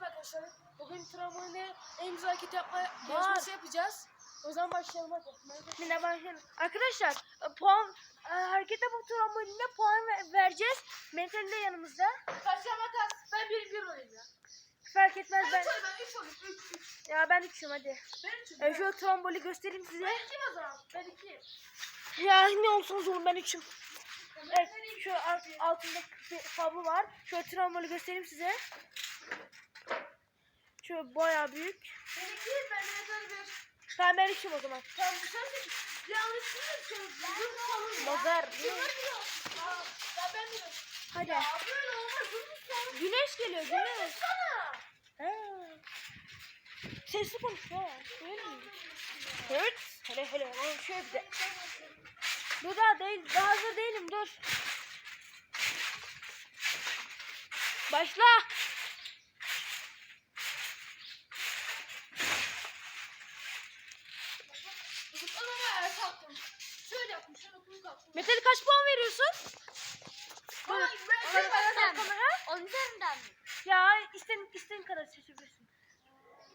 merhaba arkadaşlar. Bugün tramvayla en güzel hareket yapma yarışması yapacağız. O zaman başlayalım hadi. Yine başlayalım. Arkadaşlar e, puan e, hareket yapıp trambolinle puan ver- vereceğiz. Mental de yanımızda. Kaç ya makas? Ben bir bir olayım ya. Fark etmez Ben ben. üç olayım ben üç olayım. Üç üç. Ya ben üçüm hadi. Ben üçüm. E, şu tramboli göstereyim size. Ben ikiyim o zaman. Ben ikiyim. Ya ne olsunuz olun ben üçüm. Evet şu alt, altında kablo var. Şöyle tramboli göstereyim size. Şöyle bayağı büyük. Ben ikiyim. Ben de bir. Tamam ben üçüm o zaman. Tamam bu sensin. Yanlış değil. Dur kalın ya. Nazar. Ya. Hadi. Ya böyle olmaz. Sen. Güneş geliyor güneş. Ha. Sesli konuş mi? Evet. Hele hele. Oğlum şöyle bir de. Dur daha değil. Daha hazır değilim dur. Başla. Zıplamama ayağa kalktım. Şöyle yaptım. Şöyle okuyup kalktım. Metal kaç puan veriyorsun? Ben- Bana ben- bana ben- kamera. Onun üzerinden mi? Ya istediğin istediğin kadar seçebilirsin.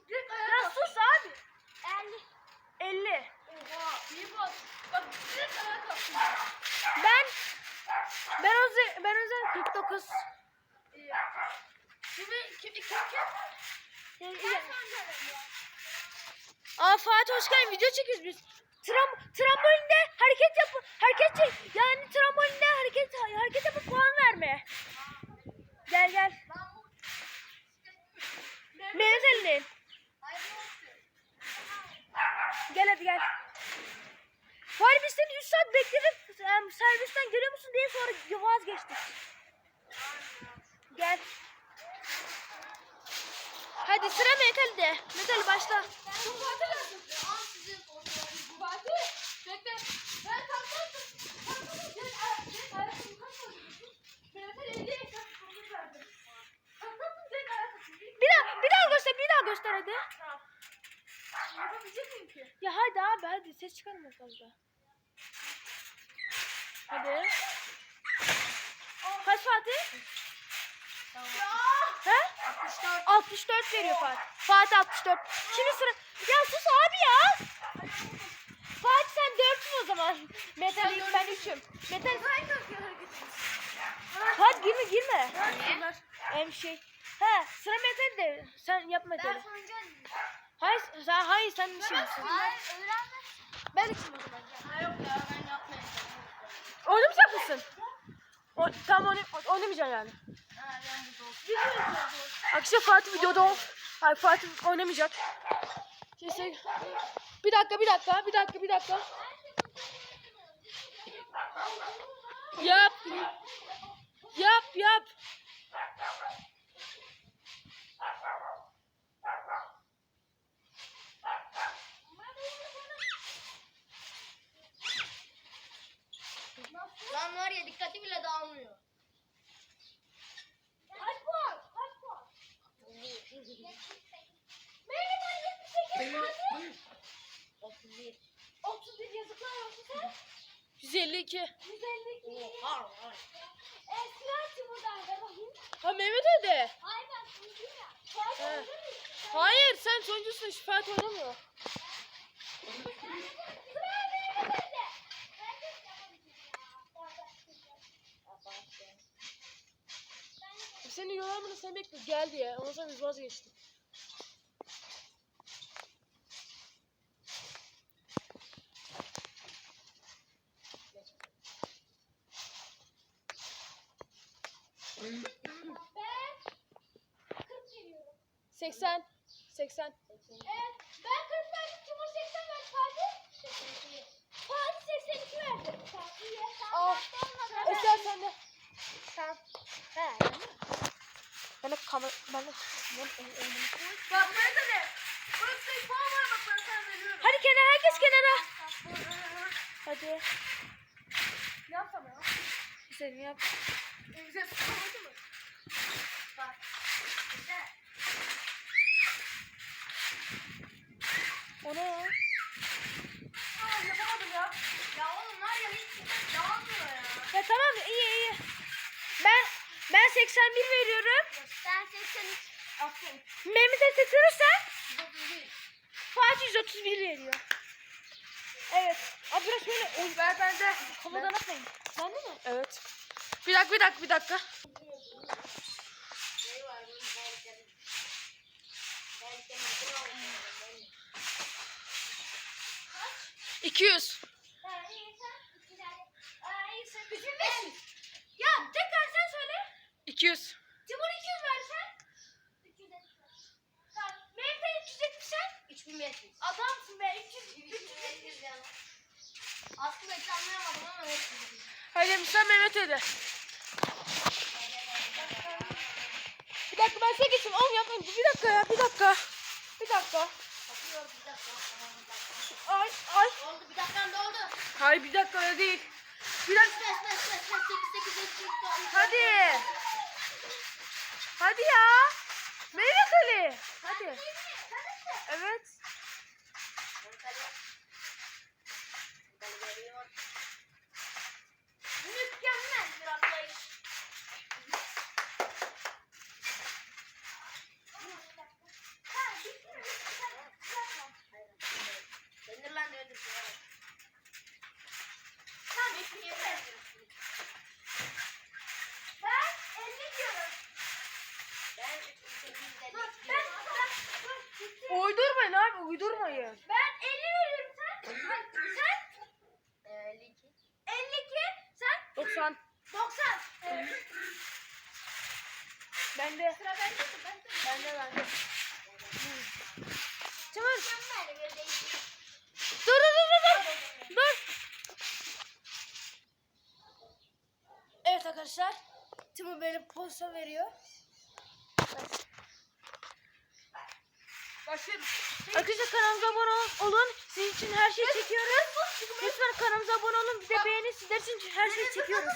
Direkt ayağa Ya kalktım. sus abi. 50. 50. Oha. iyi bak. Bak direkt ayağa kalktım. Ben ben o ze- ben o zaman 49. İyi. Şimdi kim kim kim? Ya, Ben ya. Aa Fatih hoş geldin. Video çekiyoruz biz. Tram trambolinde hareket yap hareket çek. Yani trambolinde hareket hareket yapıp puan verme. Gel gel. Mehmet Ali'nin. Gel hadi gel. Fatih biz seni 3 saat bekledik. Servisten geliyor musun diye sonra vazgeçtik. Gel. Hadi sıra Mehmet Ali'de. Mehmet Ali başla. Fatih. Bekle. Ben kalkarsın. Kalkarsın. Gel ayak. Gel ayak. Kaç kalkarsın? Mehmet'e 50 yaşa kurmuş verdim. Kalkarsın. Gel ayak. Bir daha bir daha göster bir daha göster hadi. Tamam. Yapabilecek miyim ki? Ya hadi abi hadi ses çıkarma fazla. Hadi. Kaç Fatih? Ya. He? 64. 64 veriyor Fatih. Fatih 64. Şimdi sıra... Ya sus abi ya. Fatih sen 4'sün o zaman. Metal ilk ben 3'üm. Metal... Fatih girme girme. Hem şey. He sıra Metal de. Sen yapma olayım. Hayır sen hayır sen şimdi. Hayır öğrenme. Ben üçüm o zaman. Ha yok ya ben yapmayayım. Oynamayacak mısın? O, tam oyna, oynamayacaksın yani. Ha. Akşam Fatih videoda ol. Hayır Fatih oynamayacak. Şeyse... Bir dakika bir dakika bir dakika bir dakika. Yap. Yap yap. Lan var ya dikkati bile dağılmıyor. Kaç puan? Kaç puan? Benim 31 yazıklar olsun sen. 152. 152. Oha. Esra buradan da bakayım. Ha Mehmet hadi. Hayır ben sonuncuyum ya. Fuat. Hayır sen sonuncusun. Şu Fatih oynamıyor. De Senin yorumunu sen bekle. Geldi ya. Ondan sonra biz vazgeçtik. 80. 80. Evet. Ben 40 verdim. Timur 80 verdi. Fatih? Fatih 82 verdi. Fatih'e. Al. Esra sen de. Sen. He. Ben de kamera... Ben de... Ben de... Bak nerede ne? Burası bir puan var bak ben sana veriyorum. Hadi kenara herkes kenara. Hadi. Ne yapsam ya? Sen yap. Güzel? Bak. Güzel. O ne ya? Aa yapamadım ya. Ya oğlum var ya hiç dağılmıyor ya. Ya tamam iyi iyi. Ben ben 81 veriyorum. Ben 83. Aferin. Mehmet'e 131. Fatih 131 veriyor. Evet. Abi biraz şöyle oy Ver bende. havadan atmayın. Bende mi? Evet. Bir dakika bir dakika bir dakika. Ne var bunun belki? Belki ne var? 200. Ha iyi sen. İki tane. Aa iyi sen. 3500. Ya tekrar sen söyle. 200. Timur 200 versen. 300 Tamam. Mehmet'e 370 sen. 3500. Adamsın be 300. 3500 yani. Aslında hiç anlayamadım ama evet. Haydi sen Mehmet öde. Bir dakika ben size geçeyim. Oğlum yapmayın. Bir dakika ya bir dakika. Bir dakika. Bakıyor bir dakika. Ay ay. Oldu bir dakikam doldu. Hayır bir dakika öyle değil. Bir dakika. Beş beş beş beş sekiz sekiz sekiz dokuz. Hadi. Hadi ya. Mehmet Ali. Hadi. Evet. Mükemmel bir atlayış. Denir. Tamam, hiçbir şey vermiyorum. Ben 50 diyorum. Ben 3850 diyorum. Uydurmayın abi uydurmayın. Ben 50 veriyorum sen. Sen Ee, 52. 52. Sen 90. 90. Evet. Bende. Sıra bende. Ben de. Bende bende. Timur. Mükemmel bir değişim. Dur dur dur dur. Dur. Dur. Evet arkadaşlar. Timur böyle posta veriyor. Başlayalım. Arkadaşlar kanalımıza abone ol- olun. Sizin için her şeyi çekiyoruz. Lütfen kanalımıza abone olun. Bir de beğenin. Sizler için her şeyi çekiyoruz.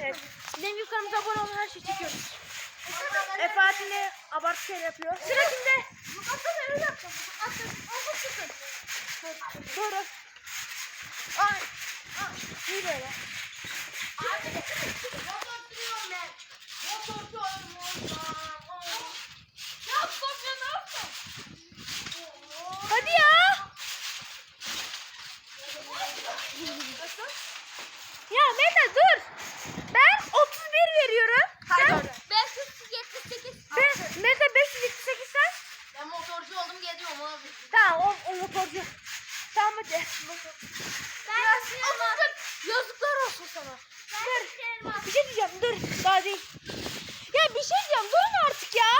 Evet. Benim gibi kanalımıza abone olun. Her şeyi çekiyoruz. E Fatih'le abartı şey yapıyor. Sıra kimde? Aslında öyle yapacağım. Doğru. Ay. Ay. İyi böyle. Abi, motor sürüyorum ben. Motor sürüyorum oradan. Ne yaptın ya ne yaptın? Hadi ya. Ya Mete dur. Ben 31 veriyorum. Haydi Sen, oraya. 578. ben, Mete 578 sen. Ben motorcu oldum geliyorum abi. Tamam o, o motorcu. Tamam hadi. Ben sürüyorum abi. Yazıklar olsun sana. Ben sürüyorum abi. Bir şey diyeceğim dur. Daha değil. Ya bir şey diyeceğim durun artık ya.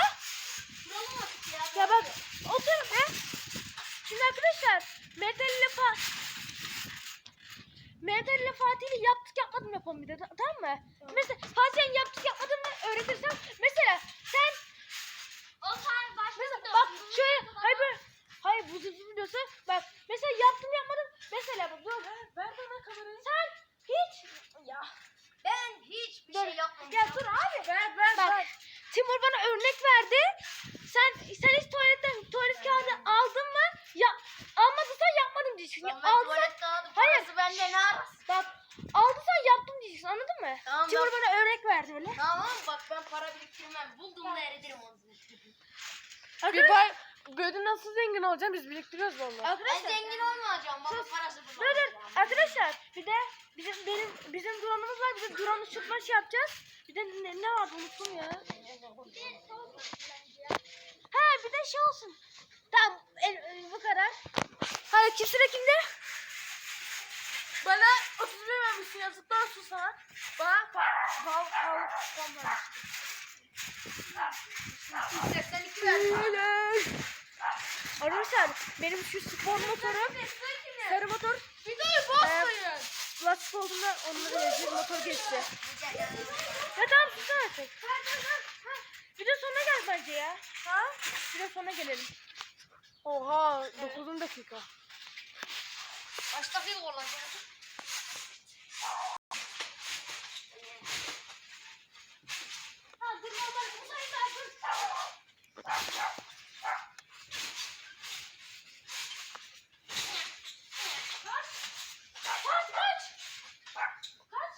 Duralım artık ya. Ya bak oturun be. Şimdi arkadaşlar Mete ile Fa Mete ile Fatih ile yaptık yapmadım yapalım bir de ta- tamam mı? Mesela Fatih sen yaptık yapmadın mı öğretirsem mesela sen O sen başka mesela bak şöyle hayır böyle hayır bu zıplı videosu bak mesela yaptım yapmadım mesela bak dur ver bana kamerayı sen hiç ya Ben hiçbir dur şey yapmamışım. ya dur abi Ver ver Bak ver. Timur bana örnek verdi. Sen sen hiç tuvaletten tuvalet kağıdı aldın mı? Ya almadıysan yapmadım Lan ben aldıysan Hayır. bende ne arası? bak aldıysan yaptım diyeceksin anladın mı? Tamam, Timur bak. bana örnek verdi öyle. Tamam bak ben para biriktirmem. Bulduğumda eritirim onu. Bir bak. Gördün nasıl zengin olacağım biz biriktiriyoruz vallahi. Ben Arkadaşlar zengin olmayacağım. Baba parası dur dur arkadaşlar bir de bizim benim bizim drone'umuz var. Bizim drone uçurtma şey yapacağız. Bir de ne, ne vardı unuttum ya. Ha bir de şey olsun. Tamam el, el- bu kadar. Hadi kim sıra kimde? Bana 31 vermişsin pahalı kupon vermiştin. 82 verdim. Arkadaşlar benim şu spor motorum sarı motor Videoyu bozmayın. lastik olduğunda onunla bir motor geçti. Ya tamam sus artık. Bir de sonuna gel bence ya. Ha? Bir de sonuna gelelim. Oha 9 dakika. Kaç dakika olacak? Ha dur normal bu sayıda dur. Kaç? Kaç kaç? Kaç? Kaç?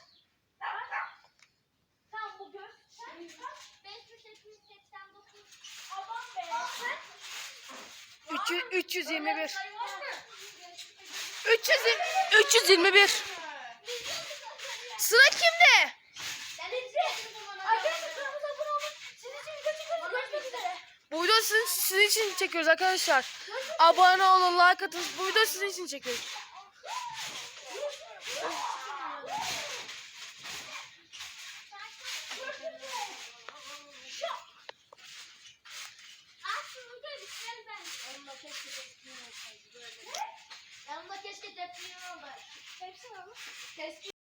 Tamam bu gör. Sen kaç? 5880 321. 300 321. Sıra kimde? Video. Bu videoyu sizin, sizin için çekiyoruz arkadaşlar. Abone olun, like atın. Bu videoyu sizin için çekiyoruz. Yanımda keşke tepkiyi olsaydı böyle. Yanımda keşke tepkiyi olsaydı. Hepsini alın. Keşke